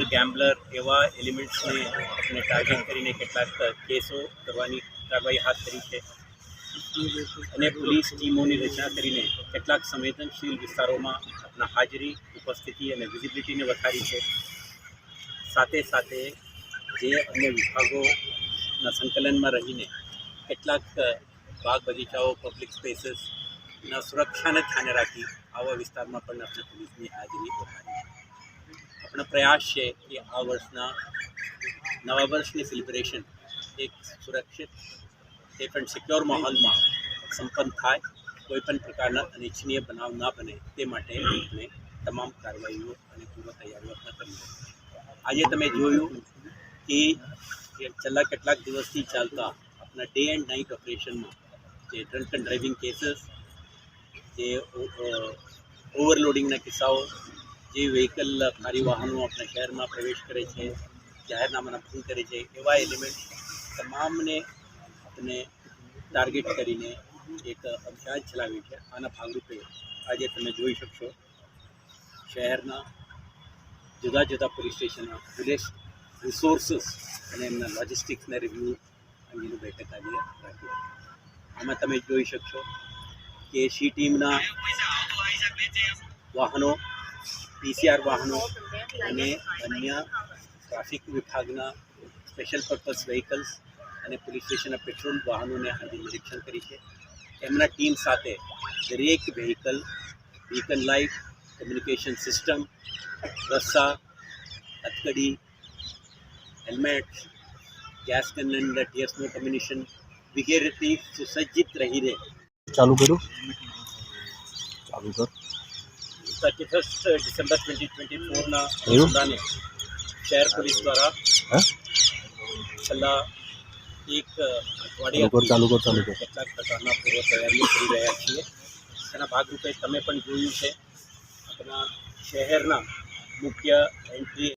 લિમિટ્સને એલિમેન્ટ્સને target કરીને કેટલાક કેસો કરવાની કાર્યવાહી હાથ ધરી છે. અને પોલીસ ટીમોની રચના કરીને કેટલાક સંવેદનશીલ વિસ્તારોમાં આપણા હાજરી, ઉપસ્થિતિ અને વિઝિબિલિટીને વધારી છે. સાથે સાથે જે અન્ય વિભાગોના સંકલનમાં રહીને કેટલાક બાગ બગીચાઓ પબ્લિક સ્પેસીસના સુરક્ષાને ધ્યાને રાખી આવા વિસ્તારમાં પણ આપણે પોલીસની હાજરી વધારી આપણો પ્રયાસ છે કે આ વર્ષના નવા વર્ષની સેલિબ્રેશન એક સુરક્ષિત સેફ એન્ડ સિક્યોર માહોલમાં સંપન્ન થાય, કોઈ પણ પ્રકારના અનિચ્છનીય બનાવ ના બને તે માટે આપણે તમામ કાર્યવાહીઓ અને પૂર્વ તૈયારીઓ આપણે આજે તમે જોયું કે છેલ્લા કેટલાક દિવસથી ચાલતા આપણા ડે એન્ડ નાઇટ ઓપરેશનમાં જે ડ્રંક એન્ડ ડ્રાઇવિંગ કેસીસ જે ઓવરલોડિંગના કિસ્સાઓ જે વ્હીકલ ભારી વાહનો આપણા શહેરમાં પ્રવેશ કરે છે, જાહેરનામાના ભંગ કરે છે, એવા એલિમેન્ટ તમામને આપણે ટાર્ગેટ કરીને એક અભિયાન ચલાવ્યું છે. આના ભાગરૂપે આજે તમે જોઈ શકશો, શહેરના જુદા જુદા પોલીસ સ્ટેશનના પોલીસ રિસોર્સિસ અને એમના લોજિસ્ટિક્સના રિવ્યૂ અંગેની બેઠક આજે રાખી આમાં તમે જોઈ શકશો કે સી ટીમના વાહનો પીસીઆર વાહનો અને અન્ય ટ્રાફિક વિભાગના સ્પેશિયલ પર્પઝ વ્હીકલ્સ અને પોલીસ સ્ટેશનના પેટ્રોલ વાહનોને આજે નિરીક્ષણ કરી છે. એમના ટીમ સાથે દરેક vehicle vehicle light communication system રસ્સા હથકડી helmet gas gun and tear snow ammunition વગેરેથી સુસજ્જિત રહીને ચાલુ કર્યું? ચાલુ કર. Thirty first December twenty twenty ફોરના એવું? શહેર પોલીસ દ્વારા છેલ્લા એક અઠવાડિયા કેટલાક પ્રકારના પૂર્વ તૈયારીઓ કરી રહ્યા છીએ. તેના ભાગરૂપે તમે પણ જોયું છે. આપણા શહેરના મુખ્ય એન્ટ્રી